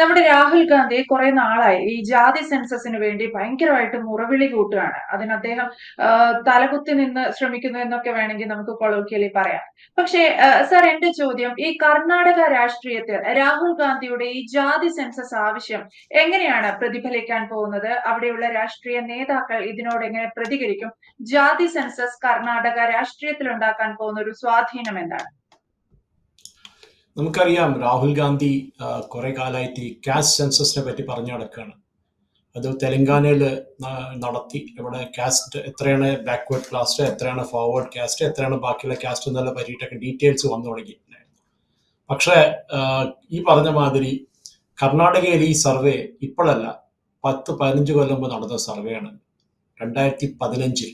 നമ്മുടെ രാഹുൽ ഗാന്ധി കുറെ നാളായി ഈ ജാതി സെൻസസിന് വേണ്ടി ഭയങ്കരമായിട്ട് മുറവിളി കൂട്ടുകയാണ്. അതിന് അദ്ദേഹം തലകുത്തി നിന്ന് ശ്രമിക്കുന്നു എന്നൊക്കെ വേണമെങ്കിൽ നമുക്ക് കൊളോക്കിയലി പറയാം. പക്ഷേ സർ എന്റെ ചോദ്യം ഈ കർണാടക രാഷ്ട്രീയത്തിൽ രാഹുൽ ഗാന്ധിയുടെ ഈ ജാതി സെൻസസ് ആവശ്യം എങ്ങനെയാണ് പ്രതിഫലിക്കാൻ പോകുന്നത്? അവിടെയുള്ള രാഷ്ട്രീയ നേതാക്കൾ ഇതിനോട് എങ്ങനെ പ്രതികരിക്കും? ജാതി സെൻസസ് കർണാടക രാഷ്ട്രീയത്തിൽ ഉണ്ടാക്കാൻ പോകുന്ന ഒരു സ്വാധീനം എന്താണ്? നമുക്കറിയാം രാഹുൽ ഗാന്ധി കുറെ കാലമായിട്ട് ഈ കാസ്റ്റ് സെൻസസിനെ പറ്റി പറഞ്ഞു നടക്കുകയാണ്. അത് തെലങ്കാനയിൽ നടത്തി. ഇവിടെ കാസ്റ്റ് എത്രയാണ് ബാക്ക്വേർഡ് കാസ്റ്റ് എത്രയാണ് ഫോർവേഡ് കാസ്റ്റ് എത്രയാണ് ബാക്കിയുള്ള കാസ്റ്റ് എന്നുള്ള പറ്റിയിട്ടൊക്കെ ഡീറ്റെയിൽസ് വന്നു തുടങ്ങിയിട്ടുണ്ടായിരുന്നു. പക്ഷേ ഈ പറഞ്ഞ മാതിരി കർണാടകയിൽ ഈ സർവേ ഇപ്പോഴല്ല പത്ത് പതിനഞ്ച് കൊല്ലം മുമ്പ് നടന്ന സർവേയാണ് രണ്ടായിരത്തി പതിനഞ്ചിൽ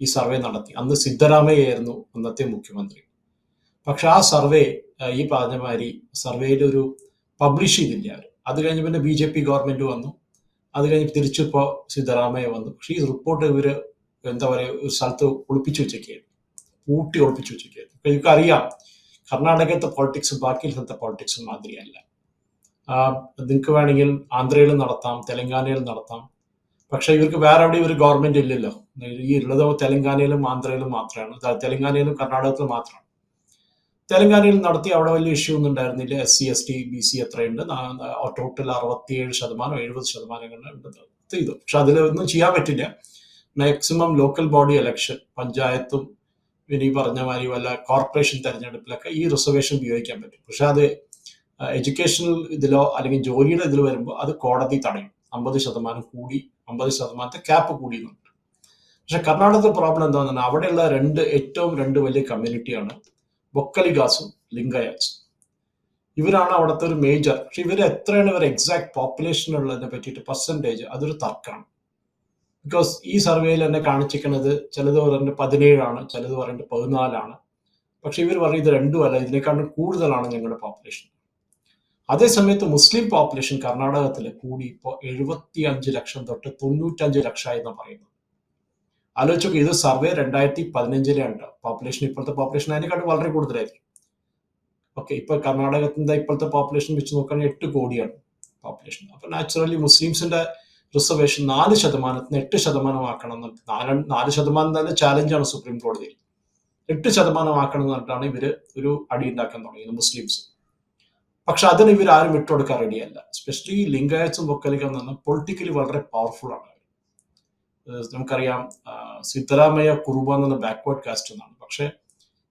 ഈ സർവേ നടത്തി. അന്ന് സിദ്ധരാമയ്യായിരുന്നു അന്നത്തെ മുഖ്യമന്ത്രി. പക്ഷെ ആ സർവേ ഈ പറഞ്ഞ സർവേയിൽ ഒരു പബ്ലിഷ് ചെയ്തില്ല അവർ അത് കഴിഞ്ഞ് പിന്നെ ബി ജെ പി ഗവൺമെന്റ് വന്നു. അത് കഴിഞ്ഞ് തിരിച്ചിപ്പോ സിദ്ധരാമയ്യ വന്നു. പക്ഷെ ഈ റിപ്പോർട്ട് ഇവർ എന്താ പറയുക ഒരു സ്ഥലത്ത് ഒളിപ്പിച്ചു വെച്ചേക്കായിരുന്നു ഊട്ടി ഒളിപ്പിച്ചു വെച്ചേക്കായിരുന്നു നിങ്ങൾക്ക് അറിയാം കർണാടകത്തെ പോളിറ്റിക്സ് ബാക്കി സ്ഥലത്തെ പോളിറ്റിക്സ് മാതിരിയല്ല. നിങ്ങൾക്ക് വേണമെങ്കിൽ ആന്ധ്രയിൽ നടത്താം തെലങ്കാനയിൽ നടത്താം. പക്ഷെ ഇവർക്ക് വേറെ എവിടെ ഒരു ഗവൺമെന്റ് ഇല്ലല്ലോ. ഈ ഉള്ളത് തെലങ്കാനയിലും ആന്ധ്രയിലും മാത്രമാണ്. തെലങ്കാനയിലും കർണാടകത്തിലും മാത്രമാണ്. തെലങ്കാനയിൽ നടത്തി അവിടെ വലിയ ഇഷ്യൂ ഒന്നും ഉണ്ടായിരുന്നില്ല. S C S T B C എത്രയുണ്ട് ടോട്ടൽ അറുപത്തിയേഴ് ശതമാനം എഴുപത് ശതമാനം ഉണ്ട് ചെയ്തു. പക്ഷെ അതിലൊന്നും ചെയ്യാൻ പറ്റില്ല. മാക്സിമം ലോക്കൽ ബോഡി ഇലക്ഷൻ പഞ്ചായത്തും ഇനി പറഞ്ഞ മാതിരി വല്ല കോർപ്പറേഷൻ തെരഞ്ഞെടുപ്പിലൊക്കെ ഈ റിസർവേഷൻ ഉപയോഗിക്കാൻ പറ്റും. പക്ഷെ അത് എഡ്യൂക്കേഷണൽ ഇതിലോ അല്ലെങ്കിൽ ജോലിയുടെ ഇതിൽ വരുമ്പോൾ അത് കോടതി തടയും. അമ്പത് ശതമാനം കൂടി അമ്പത് ശതമാനത്തെ ക്യാപ്പ് കൂടിയുന്നുണ്ട്. പക്ഷെ കർണാടകത്തെ പ്രോബ്ലം എന്താണെന്ന് പറഞ്ഞാൽ അവിടെയുള്ള രണ്ട് ഏറ്റവും രണ്ട് വലിയ കമ്മ്യൂണിറ്റിയാണ് ബൊക്കലിഗാസും ലിംഗയാസും ഇവരാണ് അവിടുത്തെ ഒരു മേജർ പക്ഷെ ഇവർ എത്രയാണ് ഇവർ എക്സാക്ട് പോപ്പുലേഷൻ ഉള്ളതിനെ പറ്റിയിട്ട് പെർസെന്റേജ് അതൊരു തർക്കമാണ്. ബിക്കോസ് ഈ സർവേയിൽ എന്നെ കാണിച്ചിരിക്കുന്നത് ചിലത് പറയുന്നത് പതിനേഴാണ് ചിലത് പറയുന്നത് പതിനാലാണ്. പക്ഷെ ഇവർ പറയുന്നത് രണ്ടും അല്ല ഇതിനേക്കാളും കൂടുതലാണ് ഞങ്ങളുടെ പോപ്പുലേഷൻ അതേസമയത്ത് മുസ്ലിം പോപ്പുലേഷൻ കർണാടകത്തിൽ കൂടി ഇപ്പോൾ എഴുപത്തി അഞ്ച് ലക്ഷം തൊട്ട് തൊണ്ണൂറ്റഞ്ച് ലക്ഷമായി എന്നാണ് പറയുന്നത്. ആലോചിച്ച് ഇത് സർവേ രണ്ടായിരത്തി പതിനഞ്ചിലെ ഉണ്ട് പോപ്പുലേഷൻ ഇപ്പോഴത്തെ പോപ്പുലേഷൻ അതിനെക്കാട്ടും വളരെ കൂടുതലായിരിക്കും. ഓക്കെ ഇപ്പൊ കർണാടകത്തിന്റെ ഇപ്പോഴത്തെ പോപ്പുലേഷൻ വെച്ച് നോക്കുകയാണെങ്കിൽ എട്ട് കോടിയാണ് പോപ്പുലേഷൻ അപ്പൊ നാച്ചുറലി മുസ്ലിംസിന്റെ റിസർവേഷൻ നാല് ശതമാനത്തിന് എട്ട് ശതമാനമാക്കണം എന്ന് നാല് നാല് ശതമാനം തന്നെ ചാലഞ്ചാണ് സുപ്രീം കോടതിയിൽ എട്ട് ശതമാനമാക്കണം എന്ന് പറഞ്ഞിട്ടാണ് ഇവർ ഒരു അടി ഉണ്ടാക്കാൻ തുടങ്ങിയത് മുസ്ലിംസ്. പക്ഷെ അതിന് ഇവർ ആരും വിട്ടുകൊടുക്കാൻ റെഡിയല്ല സ്പെഷ്യലി ലിംഗായത്സും വക്കലികം പറഞ്ഞാൽ പൊളിറ്റിക്കലി വളരെ പവർഫുൾ ആണ്. നമുക്കറിയാം സിദ്ധരാമയ്യ കുറുബ എന്ന ബാക്ക്വേർഡ് കാസ്റ്റ് എന്നാണ്. പക്ഷെ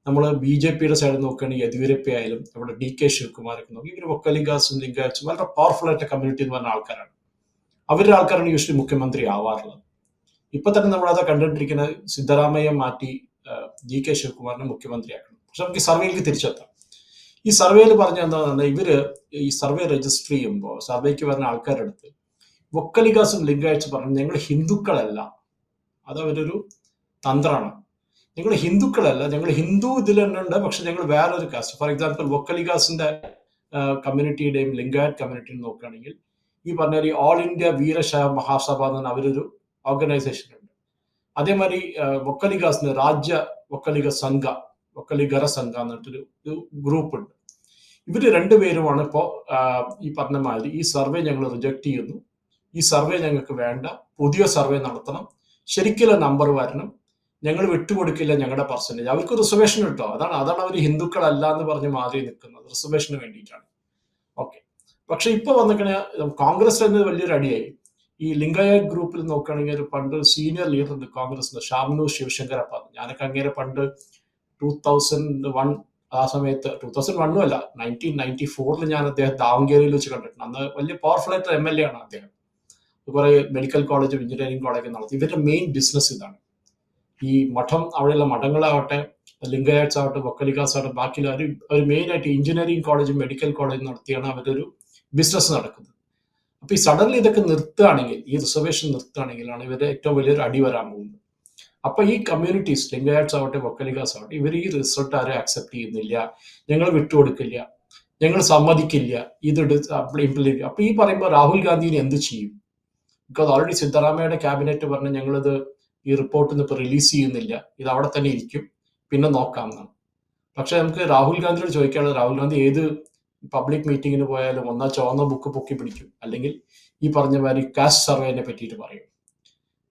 നമ്മൾ ബി ജെ പിയുടെ സൈഡിൽ നോക്കുകയാണെങ്കിൽ യദ്യൂരപ്പ ആയാലും നമ്മുടെ ഡി കെ ശിവകുമാരൊക്കെ നോക്കി ഇവർ ഒക്കലിംഗാസും ലിംഗാസും വളരെ പവർഫുൾ ആയിട്ട് കമ്മ്യൂണിറ്റി എന്ന് പറഞ്ഞ ആൾക്കാരാണ്. അവരുടെ ആൾക്കാരാണ് യൂഷ്വലി മുഖ്യമന്ത്രി ആവാറുള്ളത്. ഇപ്പൊ തന്നെ നമ്മൾ അത് കണ്ടിട്ടിരിക്കുന്ന സിദ്ധരാമയ്യ മാറ്റി ജി കെ ശിവകുമാറിനെ മുഖ്യമന്ത്രിയാക്കണം. പക്ഷെ നമുക്ക് ഈ സർവേയിലേക്ക് തിരിച്ചെത്താം. ഈ സർവേയിൽ പറഞ്ഞ എന്താണെന്ന് ഇവർ ഈ സർവേ രജിസ്റ്റർ ചെയ്യുമ്പോൾ സർവേക്ക് വരുന്ന ആൾക്കാരുടെ അടുത്ത് വൊക്കലിഗാസും ലിംഗായച്ച് പറഞ്ഞു ഞങ്ങൾ ഹിന്ദുക്കളല്ല. അത് അവരൊരു തന്ത്രമാണ്. ഞങ്ങൾ ഹിന്ദുക്കളല്ല ഞങ്ങൾ ഹിന്ദു ഇതിൽ തന്നെ ഉണ്ട് പക്ഷെ ഞങ്ങൾ വേറൊരു കാസ്റ്റ്. ഫോർ എക്സാമ്പിൾ വൊക്കലിഗാസിന്റെ കമ്മ്യൂണിറ്റിയുടെയും ലിംഗായറ്റ് കമ്മ്യൂണിറ്റിയും നോക്കുകയാണെങ്കിൽ ഈ പറഞ്ഞ ഈ ഓൾ ഇന്ത്യ വീരശൈവ മഹാസഭ എന്ന് പറഞ്ഞ അവരൊരു ഓർഗനൈസേഷൻ ഉണ്ട്. അതേമാതിരി വൊക്കലിഗാസിന് രാജ്യ വൊക്കലിഗ സംഘ വൊക്കലിഗര സംഘ എന്നിട്ടൊരു ഗ്രൂപ്പ് ഉണ്ട്. ഇവർ രണ്ടുപേരുമാണ് ഇപ്പോ ഈ പറഞ്ഞ മാതിരി ഈ സർവേ ഞങ്ങൾ റിജക്ട് ചെയ്യുന്നു. ഈ സർവേ ഞങ്ങൾക്ക് വേണ്ട. പുതിയ സർവേ നടത്തണം. ശരിക്കുള്ള നമ്പർ വരണം. ഞങ്ങൾ വിട്ടുകൊടുക്കില്ല ഞങ്ങളുടെ പെർസെന്റേജ് അവർക്ക് റിസർവേഷൻ കിട്ടോ അതാണ് അതാണ് അവർ ഹിന്ദുക്കളല്ല എന്ന് പറഞ്ഞ് മാറി നിൽക്കുന്നത്. റിസർവേഷന് വേണ്ടിയിട്ടാണ്. ഓക്കെ പക്ഷെ ഇപ്പൊ വന്നിക്കണ കോൺഗ്രസ് തന്നെ വലിയൊരു അടിയായി. ഈ ലിംഗായത്ത് ഗ്രൂപ്പിൽ നോക്കുകയാണെങ്കിൽ പണ്ട് സീനിയർ ലീഡർ ഉണ്ട് കോൺഗ്രസിന്റെ ഷാംനു ശിവശങ്കരപ്പ. ഞാനൊക്കെ അങ്ങേരെ പണ്ട് ടൂ തൗസൻഡ് വൺ ആ സമയത്ത് ടൂ തൗസൻഡ് വണ്ണും അല്ല നയന്റീൻ നയന്റി ഫോറിൽ ഞാൻ അദ്ദേഹം ദാവങ്കേരിയിൽ വെച്ച് കണ്ടിട്ടുണ്ട്. അന്ന് വലിയ പവർഫുൾ ആയിട്ട് എം എൽ എ ആണ് അദ്ദേഹം. കുറെ മെഡിക്കൽ കോളേജും എഞ്ചിനീയറിംഗ് കോളേജും നടത്തി. ഇവരുടെ മെയിൻ ബിസിനസ് ഇതാണ്. ഈ മഠം അവിടെയുള്ള മഠങ്ങളാവട്ടെ ലിംഗയാറ്റ്സ് ആവട്ടെ വക്കലികാസ് ആവട്ടെ ബാക്കിയുള്ള അവർ അവർ മെയിനായിട്ട് എഞ്ചിനീയറിംഗ് കോളേജും മെഡിക്കൽ കോളേജും നടത്തിയാണ് ഒരു ബിസിനസ് നടക്കുന്നത്. അപ്പൊ ഈ സഡൻലി ഇതൊക്കെ നിർത്തുകയാണെങ്കിൽ ഈ റിസർവേഷൻ നിർത്തുകയാണെങ്കിലാണ് ഇവരുടെ ഏറ്റവും വലിയൊരു അടി വരാൻ പോകുന്നത്. അപ്പൊ ഈ കമ്മ്യൂണിറ്റീസ് ലിംഗയാറ്റ്സ് ആവട്ടെ വക്കലികാസ് ആവട്ടെ ഇവർ ഈ റിസൾട്ട് ആരും അക്സെപ്റ്റ് ചെയ്യുന്നില്ല. ഞങ്ങൾ വിട്ടുകൊടുക്കില്ല. ഞങ്ങൾ സമ്മതിക്കില്ല. ഇത് ഇംപ്ലിമെന്റ് അപ്പൊ ഈ പറയുമ്പോൾ രാഹുൽ ഗാന്ധിനെ എന്ത് ചെയ്യും? ബിക്കോസ് ഓൾറെഡി സിദ്ധരാമയ്യയുടെ ക്യാബിനറ്റ് പറഞ്ഞ് ഞങ്ങളിത് ഈ റിപ്പോർട്ട് ഇന്ന് ഇപ്പൊ റിലീസ് ചെയ്യുന്നില്ല. ഇത് അവിടെ തന്നെ ഇരിക്കും. പിന്നെ നോക്കാം എന്നാണ് പക്ഷെ നമുക്ക് രാഹുൽ ഗാന്ധിയോട് ചോദിക്കാനുള്ളത് രാഹുൽ ഗാന്ധി ഏത് പബ്ലിക് മീറ്റിങ്ങിന് പോയാലും ഒന്നാ ചുവന്ന ബുക്ക് പൊക്കി പിടിക്കും. അല്ലെങ്കിൽ ഈ പറഞ്ഞ മാതിരി കാസ്റ്റ് സർവേനെ പറ്റിയിട്ട് പറയും.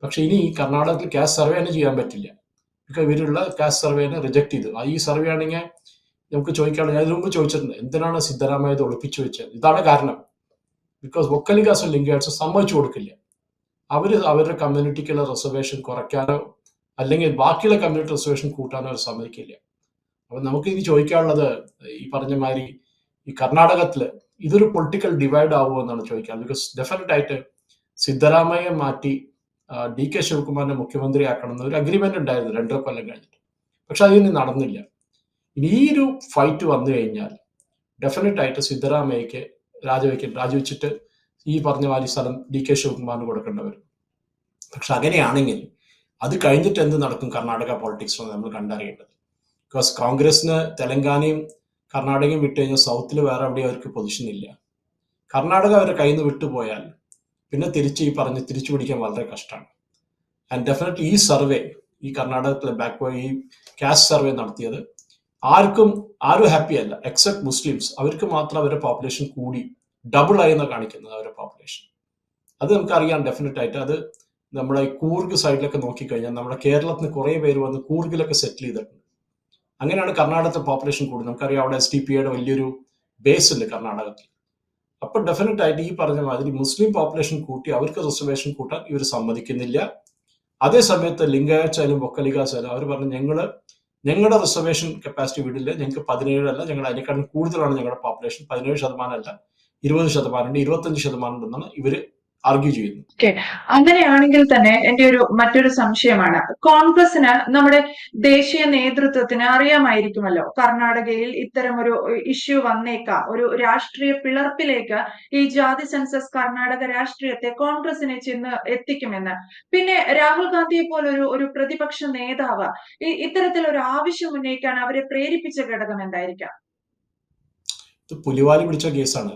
പക്ഷെ ഇനി കർണാടകത്തിൽ കാസ്റ്റ് തന്നെ ചെയ്യാൻ പറ്റില്ല. ബിക്കോസ് ഇവരുള്ള കാസ്റ്റ് സർവേനെ റിജക്ട് ചെയ്തു. ആ ഈ സർവേ ആണെങ്കിൽ നമുക്ക് ചോദിക്കാനുള്ള ഞാൻ മുമ്പ് ചോദിച്ചിട്ടുണ്ട് എന്തിനാണ് സിദ്ധരാമയ്യ ഇത് ഒളിപ്പിച്ചു വെച്ചത്? ഇതാണ് കാരണം. ബിക്കോസ് വൊക്കലികാസും ലിംഗേഴ്സും സമ്മതിച്ചു കൊടുക്കില്ല. അവർ അവരുടെ കമ്മ്യൂണിറ്റിക്കുള്ള റിസർവേഷൻ കുറയ്ക്കാനോ അല്ലെങ്കിൽ ബാക്കിയുള്ള കമ്മ്യൂണിറ്റി റിസർവേഷൻ കൂട്ടാനോ അവർ സമ്മതിക്കില്ല. അപ്പൊ നമുക്ക് ഇനി ചോദിക്കാനുള്ളത് ഈ പറഞ്ഞ മാതിരി ഈ കർണാടകത്തിൽ ഇതൊരു പൊളിറ്റിക്കൽ ഡിവൈഡ് ആവുമോ എന്നാണ് ചോദിക്കാൻ ബിക്കോസ് ഡെഫിനറ്റ് ആയിട്ട് സിദ്ധരാമയ്യ മാറ്റി ഡി കെ ശിവകുമാറിനെ മുഖ്യമന്ത്രി ആക്കണം എന്ന് ഒരു അഗ്രിമെന്റ് ഉണ്ടായിരുന്നു രണ്ടര കൊല്ലം കഴിഞ്ഞിട്ട്. പക്ഷെ അതിന് നടന്നില്ല. ഇനി ഈ ഒരു ഫൈറ്റ് വന്നു കഴിഞ്ഞാൽ ഡെഫിനറ്റ് ആയിട്ട് സിദ്ധരാമയ്യക്ക് രാജിവെക്കും രാജിവെച്ചിട്ട് ഈ പറഞ്ഞ മാതിരി സ്ഥലം ഡി കെ ശിവകുമാറിന് കൊടുക്കേണ്ടി വരും പക്ഷെ അങ്ങനെയാണെങ്കിൽ അത് കഴിഞ്ഞിട്ട് എന്ത് നടക്കും കർണാടക പൊളിറ്റിക്സ് നമ്മൾ കണ്ടറിയേണ്ടത്? ബിക്കോസ് കോൺഗ്രസിന് തെലങ്കാനയും കർണാടകയും വിട്ട് കഴിഞ്ഞാൽ സൗത്തിൽ വേറെ എവിടെയും അവർക്ക് പൊസിഷൻ ഇല്ല. കർണാടക അവരെ കയ്യിൽ നിന്ന് വിട്ടുപോയാൽ പിന്നെ തിരിച്ച് ഈ പറഞ്ഞ് തിരിച്ചു പിടിക്കാൻ വളരെ കഷ്ടമാണ്. ആൻഡ് ഡെഫിനറ്റ്ലി ഈ സർവേ ഈ കർണാടകത്തിലെ ബാക്ക് ഈ കാസ്റ്റ് സർവേ നടത്തിയത് ആർക്കും ആരും ഹാപ്പി അല്ല എക്സെപ്റ്റ് മുസ്ലിംസ് അവർക്ക് മാത്രം അവരുടെ പോപ്പുലേഷൻ കൂടി ഡബിൾ ആയി എന്നാണ് കാണിക്കുന്നത് അവരുടെ പോപ്പുലേഷൻ അത് നമുക്കറിയാം ഡെഫിനറ്റ് ആയിട്ട്. അത് നമ്മളെ കൂർഗ് സൈഡിലൊക്കെ നോക്കിക്കഴിഞ്ഞാൽ നമ്മുടെ കേരളത്തിന് കുറേ പേര് വന്ന് കൂർഗിലൊക്കെ സെറ്റിൽ ചെയ്തിട്ടുണ്ട്. അങ്ങനെയാണ് കർണാടകത്തെ പോപ്പുലേഷൻ കൂടുന്നത്. നമുക്കറിയാം അവിടെ എസ് ടി പിയുടെ വലിയൊരു ബേസ് ഉണ്ട് കർണാടകത്തിൽ. അപ്പൊ ഡെഫിനറ്റ് ആയിട്ട് ഈ പറഞ്ഞ മാതിരി മുസ്ലിം പോപ്പുലേഷൻ കൂട്ടി അവർക്ക് റിസർവേഷൻ കൂട്ടാൻ ഇവർ സമ്മതിക്കുന്നില്ല. അതേ സമയത്ത് ലിംഗായറ്റ്സ് ആയാലും അവർ പറഞ്ഞു ഞങ്ങൾ ഞങ്ങളുടെ റിസർവേഷൻ കപ്പാസിറ്റി വിടില്ല. ഞങ്ങൾക്ക് പതിനേഴല്ല ഞങ്ങൾ അതിനേക്കാളും കൂടുതലാണ് ഞങ്ങളുടെ പോപ്പുലേഷൻ പതിനേഴ് ശതമാനം അല്ല. ഇരുപത് ശതമാനം ഉണ്ട് ഇരുപത്തഞ്ച് ശതമാനം ഉണ്ടെന്നാണ് ഇവർ ആർഗ്യൂ ചെയ്യുന്നത്. ഓക്കെ അങ്ങനെയാണെങ്കിൽ തന്നെ എന്റെ ഒരു മറ്റൊരു സംശയമാണ്. കോൺഗ്രസിന് നമ്മുടെ ദേശീയ നേതൃത്വത്തിന് അറിയാമായിരിക്കുമല്ലോ. കർണാടകയിൽ ഇത്തരം ഒരു ഇഷ്യൂ വന്നേക്കാം. ഒരു രാഷ്ട്രീയ പിളർപ്പിലേക്ക് ഈ ജാതി സെൻസസ് കർണാടക രാഷ്ട്രീയത്തെ കോൺഗ്രസിനെ ചെന്ന് എത്തിക്കുമെന്ന്. പിന്നെ രാഹുൽ ഗാന്ധിയെ പോലൊരു ഒരു പ്രതിപക്ഷ നേതാവ് ഈ ഇത്തരത്തിലൊരു ആവശ്യം ഉന്നയിക്കാൻ അവരെ പ്രേരിപ്പിച്ച ഘടകം എന്തായിരിക്കാം? ഇത് പുലിവാലി പിടിച്ച കേസാണ്.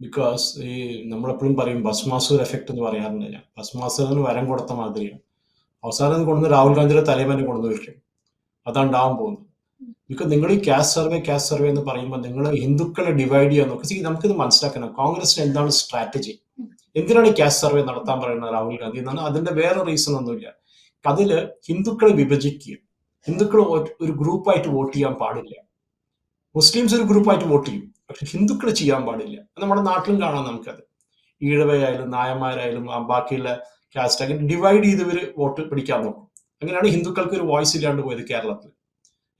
ബിക്കോസ് ഈ നമ്മളെപ്പോഴും പറയും ഭസ്മാസുർ എഫക്റ്റ് എന്ന് പറയാറുണ്ട്. ഞാൻ ഭസ്മാസുരന് വരം കൊടുത്ത മാതിരിയാണ്. അവസാനം കൊണ്ടുവന്ന് രാഹുൽ ഗാന്ധിയുടെ തലേമനെ കൊണ്ടുവന്ന് വെക്കും അതാണ് ഉണ്ടാവാൻ പോകുന്നത്. ബിക്കോസ് നിങ്ങൾ ഈ കാസ്റ്റ് സർവേ കാസ്റ്റ് സർവേ എന്ന് പറയുമ്പോൾ നിങ്ങൾ ഹിന്ദുക്കളെ ഡിവൈഡ് ചെയ്യാൻ See, നമുക്കിത് മനസ്സിലാക്കണം. കോൺഗ്രസിന് എന്താണ് സ്ട്രാറ്റജി എന്തിനാണ് ഈ കാസ്റ്റ് സർവേ നടത്താൻ പറയുന്നത് രാഹുൽ ഗാന്ധി എന്നാണ് അതിന്റെ വേറെ റീസൺ ഒന്നുമില്ല. അതിൽ ഹിന്ദുക്കളെ വിഭജിക്കുക ഹിന്ദുക്കൾ ഒരു ഗ്രൂപ്പായിട്ട് വോട്ട് ചെയ്യാൻ പാടില്ല. മുസ്ലിംസ് ഒരു ഗ്രൂപ്പായിട്ട് വോട്ട് ചെയ്യും. പക്ഷെ ഹിന്ദുക്കൾ ചെയ്യാൻ പാടില്ല. നമ്മുടെ നാട്ടിലും കാണാം നമുക്കത്. ഈഴവയായാലും നായന്മാരായാലും ബാക്കിയുള്ള കാസ്റ്റ് അങ്ങനെ ഡിവൈഡ് ചെയ്ത് വോട്ട് പിടിക്കാൻ നോക്കും. അങ്ങനെയാണ് ഹിന്ദുക്കൾക്ക് ഒരു വോയിസ് ഇല്ലാണ്ട് പോയത് കേരളത്തിൽ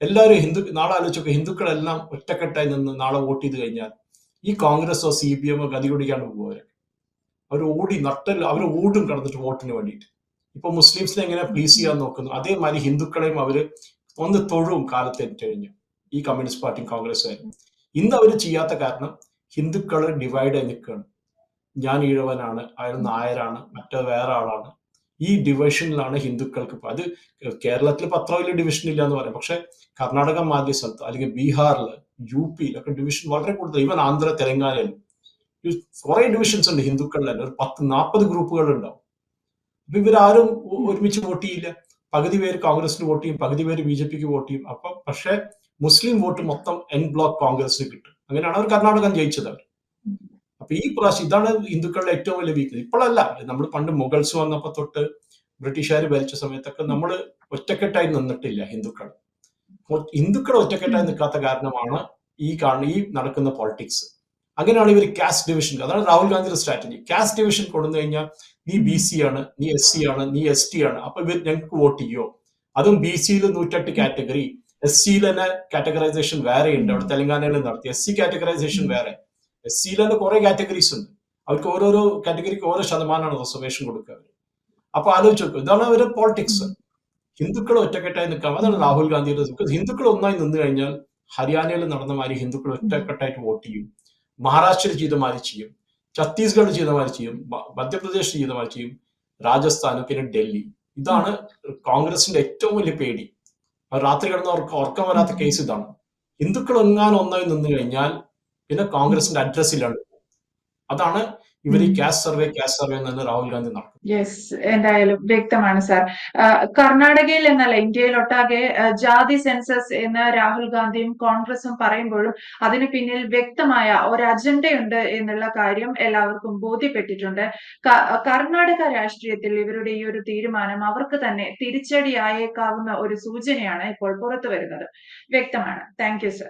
എല്ലാവരും ഹിന്ദു നാളെ ആലോചിച്ചൊക്കെ ഹിന്ദുക്കളെല്ലാം ഒറ്റക്കെട്ടായി നിന്ന് നാളെ വോട്ട് ചെയ്ത് കഴിഞ്ഞാൽ ഈ കോൺഗ്രസോ സി പി എമ്മോ ഗതി കുടിക്കാണ്ട് പോകും അവർ ഓടി നട്ടൽ അവർ ഓടും കടന്നിട്ട് വോട്ടിന് വേണ്ടിയിട്ട്. ഇപ്പൊ മുസ്ലിംസിനെ എങ്ങനെ പ്ലീസ് ചെയ്യാൻ നോക്കുന്നു? അതേമാതിരി ഹിന്ദുക്കളെയും അവർ ഒന്ന് തൊഴും കാലത്തേറ്റ് കഴിഞ്ഞു ഈ കമ്മ്യൂണിസ്റ്റ് പാർട്ടിയും കോൺഗ്രസ്സുകാരും. ഇന്ന് അവർ ചെയ്യാത്ത കാരണം ഹിന്ദുക്കൾ ഡിവൈഡ് ആയി നിൽക്കുകയാണ്. ഞാൻ ഈഴവനാണ് അയാൾ നായരാണ് മറ്റേ വേറെ ആളാണ്. ഈ ഡിവിഷനിലാണ് ഹിന്ദുക്കൾക്ക് അത് കേരളത്തിൽ അത്ര വലിയ ഡിവിഷൻ ഇല്ല എന്ന് പറയാം. പക്ഷെ കർണാടക മാധ്യ സ്ഥലത്ത് അല്ലെങ്കിൽ ബീഹാറിൽ യു പിയിലൊക്കെ ഡിവിഷൻ വളരെ കൂടുതൽ. ഈവൻ ആന്ധ്ര തെലങ്കാനയിലും. കുറെ ഡിവിഷൻസ് ഉണ്ട് ഹിന്ദുക്കളിൽ തന്നെ. ഒരു പത്ത് നാൽപ്പത് ഗ്രൂപ്പുകൾ ഉണ്ടാവും. അപ്പൊ ഇവരാരും ഒരുമിച്ച് വോട്ട് ചെയ്യില്ല. പകുതി പേര് കോൺഗ്രസിന് വോട്ട് ചെയ്യും പകുതി പേര് ബി ജെ പിക്ക് വോട്ട് ചെയ്യും. അപ്പൊ പക്ഷെ മുസ്ലിം വോട്ട് മൊത്തം എൻ ബ്ലോക്ക് കോൺഗ്രസിന് കിട്ടും. അങ്ങനെയാണ് അവർ കർണാടകം ജയിച്ചത് അവർ. അപ്പൊ ഈ പ്രാവശ്യം ഇതാണ് ഹിന്ദുക്കളുടെ ഏറ്റവും വലിയ വീക്ക് ഇപ്പോഴല്ല. നമ്മൾ പണ്ട് മുഗൾസ് വന്നപ്പോ തൊട്ട് ബ്രിട്ടീഷുകാർ ഭരിച്ച സമയത്തൊക്കെ നമ്മൾ ഒറ്റക്കെട്ടായി നിന്നിട്ടില്ല ഹിന്ദുക്കൾ. ഹിന്ദുക്കൾ ഒറ്റക്കെട്ടായി നിൽക്കാത്ത കാരണമാണ് ഈ കാണുന്ന ഈ നടക്കുന്ന പോളിറ്റിക്സ് അങ്ങനെയാണ് ഇവർ കാസ്റ്റ് ഡിവിഷൻ അതാണ് രാഹുൽ ഗാന്ധിയുടെ സ്ട്രാറ്റജി കാസ്റ്റ് ഡിവിഷൻ കൊടുന്നു കഴിഞ്ഞാൽ നീ ബി സി ആണ് നീ എസ് സി ആണ് നീ എസ് ടി ആണ്. അപ്പൊ ഇവർ ഞങ്ങൾക്ക് വോട്ട് ചെയ്യോ? അതും ബി സിയിൽ നൂറ്റെട്ട് കാറ്റഗറി എസ് സിയിൽ തന്നെ കാറ്റഗറൈസേഷൻ വേറെ ഉണ്ട്. അവിടെ തെലങ്കാനയിൽ നടത്തി. എസ് സി കാറ്റഗറൈസേഷൻ വേറെ. എസ് സിയിൽ തന്നെ കുറെ കാറ്റഗറീസ് ഉണ്ട്. അവർക്ക് ഓരോരോ കാറ്റഗറിക്ക് ഓരോ ശതമാനമാണ് റിസർവേഷൻ കൊടുക്കുക അവർ അപ്പൊ ആലോചിച്ച് നോക്കും. ഇതാണ് അവരുടെ പോളിറ്റിക്സ് ഹിന്ദുക്കൾ ഒറ്റക്കെട്ടായി നിൽക്കാം അതാണ് രാഹുൽ ഗാന്ധിയുടെ because ഹിന്ദുക്കൾ ഒന്നായി നിന്ന് കഴിഞ്ഞാൽ ഹരിയാനയിൽ നടന്ന മാതിരി ഹിന്ദുക്കൾ ഒറ്റക്കെട്ടായിട്ട് വോട്ട് ചെയ്യും. മഹാരാഷ്ട്രയിൽ ചെയ്തമാതിരി ചെയ്യും. ഛത്തീസ്ഗഡ് ചെയ്തമാതിരി ചെയ്യും. മധ്യപ്രദേശ് ചെയ്ത ചെയ്യും. രാജസ്ഥാനും പിന്നെ ഡൽഹി. ഇതാണ് കോൺഗ്രസിന്റെ ഏറ്റവും വലിയ പേടി. രാത്രി കിടന്ന് ഉറക്കം വരാത്ത കേസ് ഇതാണ്. ഹിന്ദുക്കൾ എങ്ങാനും ഒന്നായി നിന്നു കഴിഞ്ഞാൽ പിന്നെ കോൺഗ്രസിന്റെ അഡ്രസ്സിലാണ് അതാണ് ഇവർ ഈ. സർവേ ഗ്യാസ് സർവേ എന്ന് രാഹുൽ ഗാന്ധി നടക്കും യെസ് എന്തായാലും വ്യക്തമാണ് സാർ. കർണാടകയിൽ എന്നല്ല ഇന്ത്യയിൽ ഒട്ടാകെ ജാതി സെൻസസ് എന്ന് രാഹുൽ ഗാന്ധിയും കോൺഗ്രസും പറയുമ്പോഴും അതിന് പിന്നിൽ വ്യക്തമായ ഒരു അജണ്ടയുണ്ട് എന്നുള്ള കാര്യം എല്ലാവർക്കും ബോധ്യപ്പെട്ടിട്ടുണ്ട്. കർണാടക രാഷ്ട്രീയത്തിൽ ഇവരുടെ ഈ ഒരു തീരുമാനം അവർക്ക് തന്നെ തിരിച്ചടിയായേക്കാവുന്ന ഒരു സൂചനയാണ് ഇപ്പോൾ പുറത്തു വരുന്നത് വ്യക്തമാണ്. Thank you sir